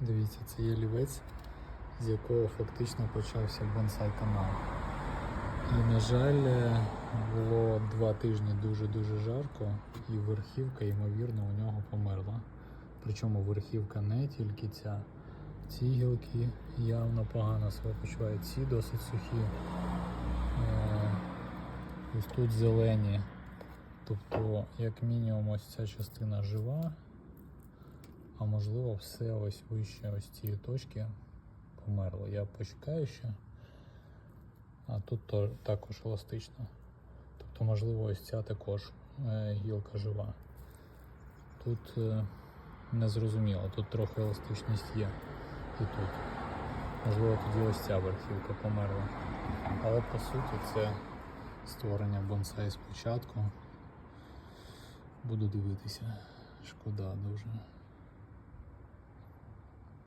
Дивіться, це є лівець, з якого фактично почався бонсай канал. І, на жаль, е, було два тижні дуже-дуже жарко, і верхівка, ймовірно, у нього померла. Причому верхівка не тільки ця. Ці гілки явно погано себе почувають, ці досить сухі. Е, Ось тут зелені. Тобто, як мінімум, ось ця частина жива, а можливо все ось вище ось цієї точки померло. Я почекаю ще. А тут то, також еластично. Тобто, можливо, ось ця також е, гілка жива. Тут е, не зрозуміло, тут трохи еластичність є і тут. Можливо, тоді ось ця верхівка померла. Але по суті це створення бонсай спочатку. Буду дивитися. Шкода дуже.